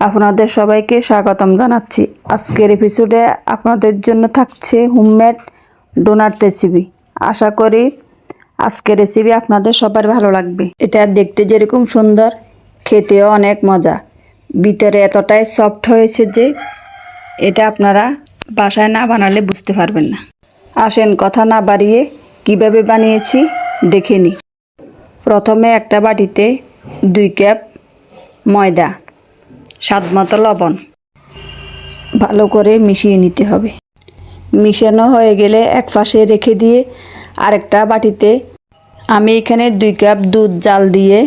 আপনাদের সবাইকে স্বাগতম জানাচ্ছি। আজকের এপিসোডে আপনাদের জন্য থাকছে হোমমেড ডোনাট রেসিপি আশা করি আজকের রেসিপি আপনাদের সবার ভালো লাগবে। এটা দেখতে যেরকম সুন্দর, খেতেও অনেক মজা। ভিতরে এতটাই সফট হয়েছে যে এটা আপনারা বাসায় না বানালে বুঝতে পারবেন না। আসেন কথা না বাড়িয়ে কীভাবে বানিয়েছি দেখে প্রথমে একটা বাটিতে দুই কাপ ময়দা স্বাদ মতো লবণ। ভালো করে মিশিয়ে নিতে হবে। মিশানো হয়ে গেলে এক পাশে রেখে দিয়ে আরেকটা বাটিতে আমি এখানে দুই কাপ দুধ জাল দিয়ে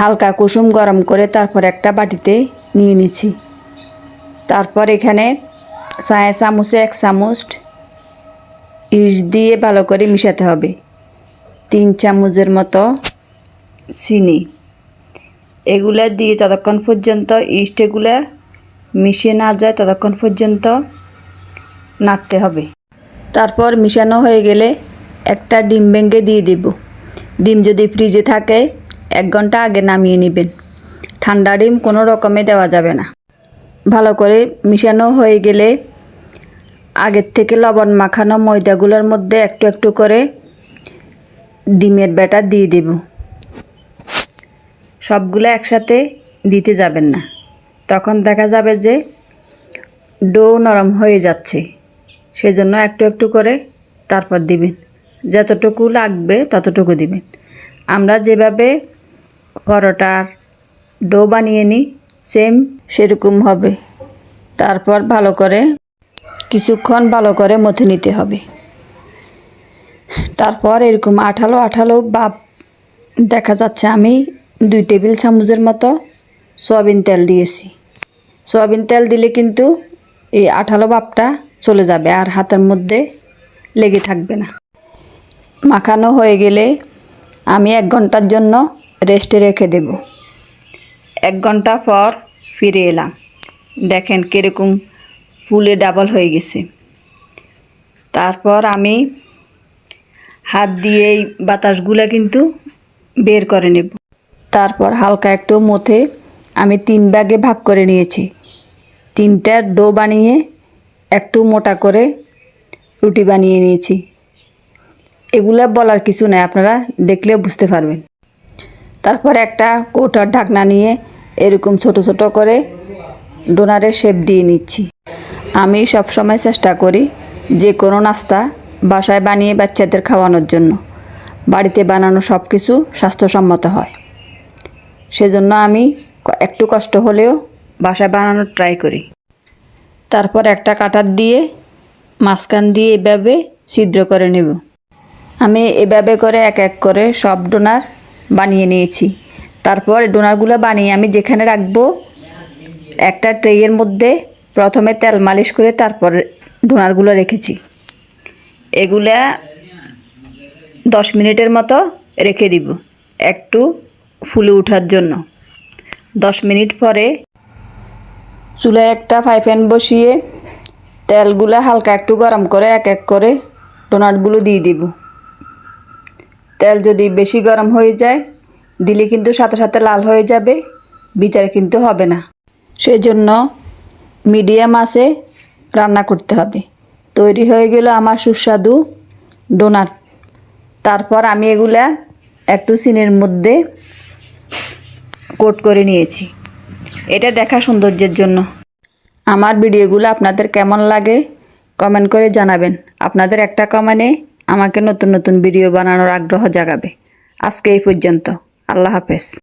হালকা কুসুম গরম করে তারপর একটা বাটিতে নিয়ে নিচ্ছি। তারপর এখানে চায়ে চামচে এক চামচ ইস দিয়ে ভালো করে মিশাতে হবে। তিন চামচের মতো চিনি। এগুলা দিয়ে যতক্ষণ পর্যন্ত ইস্ট এগুলা মিশিয়ে না যায়, ততক্ষণ পর্যন্ত নাড়তে হবে। তারপর মিশানো হয়ে গেলে একটা ডিম ভেঙে দিয়ে দিব। ডিম যদি ফ্রিজে থাকে, এক ঘণ্টা আগে নামিয়ে নেবেন। ঠান্ডা ডিম কোনো রকমে দেওয়া যাবে না। ভালো করে মিশানো হয়ে গেলে আগের থেকে লবণ মাখানো ময়দাগুলোর মধ্যে একটু একটু করে ডিমের ব্যাটার দিয়ে দেব। সবগুলো একসাথে দিতে যাবেন না। তখন দেখা যাবে যে ডো নরম হয়ে যাচ্ছে। সেজন্য একটু একটু করে তারপর দিবেন। যতটুকু লাগবে ততটুকু দিবেন। আমরা যেভাবে পরোটার ডো বানিয়ে নিই, সেম সেরকম হবে। তারপর ভালো করে কিছুক্ষণ ভালো করে মথে নিতে হবে। তারপর এরকম আঠালো আঠালো বাপ দেখা যাচ্ছে আমি দুই টেবিল চামচের মতো সয়াবিন তেল দিয়েছি। সয়াবিন তেল দিলে কিন্তু এই আঠালো ভাবটা চলে যাবে আর হাতের মধ্যে লেগে থাকবে না। মাখানো হয়ে গেলে আমি এক ঘণ্টার জন্য রেস্টে রেখে দেব। এক ঘণ্টা পর ফিরে এলাম। দেখেন কীরকম ফুলে ডাবল হয়ে গেছে। তারপর আমি হাত দিয়ে এই বাতাসগুলো কিন্তু বের করে নেব। তারপর হালকা একটু মথে আমি তিন ভাগে ভাগ করে নিয়েছি। তিনটা ডো বানিয়ে একটু মোটা করে রুটি বানিয়ে নিয়েছি। এগুলা বলার কিছু নাই, আপনারা দেখলে বুঝতে পারবেন। তারপর একটা কৌটার ঢাকনা নিয়ে এরকম ছোট ছোট করে ডোনারের শেপ দিয়ে নিচ্ছি। আমি সব সময় চেষ্টা করি যে কোনো নাস্তা বাসায় বানিয়ে বাচ্চাদের খাওয়ানোর জন্য। বাড়িতে বানানো সব কিছু স্বাস্থ্যসম্মত হয়। সেজন্য আমি একটু কষ্ট হলেও বাসায় বানানোর ট্রাই করি। তারপর একটা কাটার দিয়ে মাঝখান দিয়ে এভাবে ছিদ্র করে নেব। আমি এভাবে করে এক এক করে সব ডোনার বানিয়ে নিয়েছি। তারপর ডোনারগুলো বানিয়ে আমি যেখানে রাখব, একটা ট্রেয়ের মধ্যে প্রথমে তেল মালিশ করে তারপর ডোনারগুলো রেখেছি। এগুলা দশ মিনিটের মতো রেখে দিব। একটু ফুলে ওঠার জন্য। দশ মিনিট পরে চুলায় একটা ফ্রাই প্যান বসিয়ে তেলগুলো হালকা একটু গরম করে এক এক করে ডোনাটগুলো দিয়ে দিব। তেল যদি বেশি গরম হয়ে যায়, দিলে কিন্তু সাথে সাথে লাল হয়ে যাবে, ভিতরে কিন্তু হবে না। সেজন্য মিডিয়াম আছে, রান্না করতে হবে। তৈরি হয়ে গেল আমার সুস্বাদু ডোনাট। তারপর আমি এগুলা একটু সিনের মধ্যে কোট করে নিয়েছি। এটা দেখা সৌন্দর্যের জন্য। আমার ভিডিওগুলো আপনাদের কেমন লাগে, কমেন্ট করে জানাবেন। আপনাদের একটা কমেন্টে আমাকে নতুন নতুন ভিডিও বানানোর আগ্রহ জাগাবে। আজকে এই পর্যন্ত। আল্লাহ হাফেজ।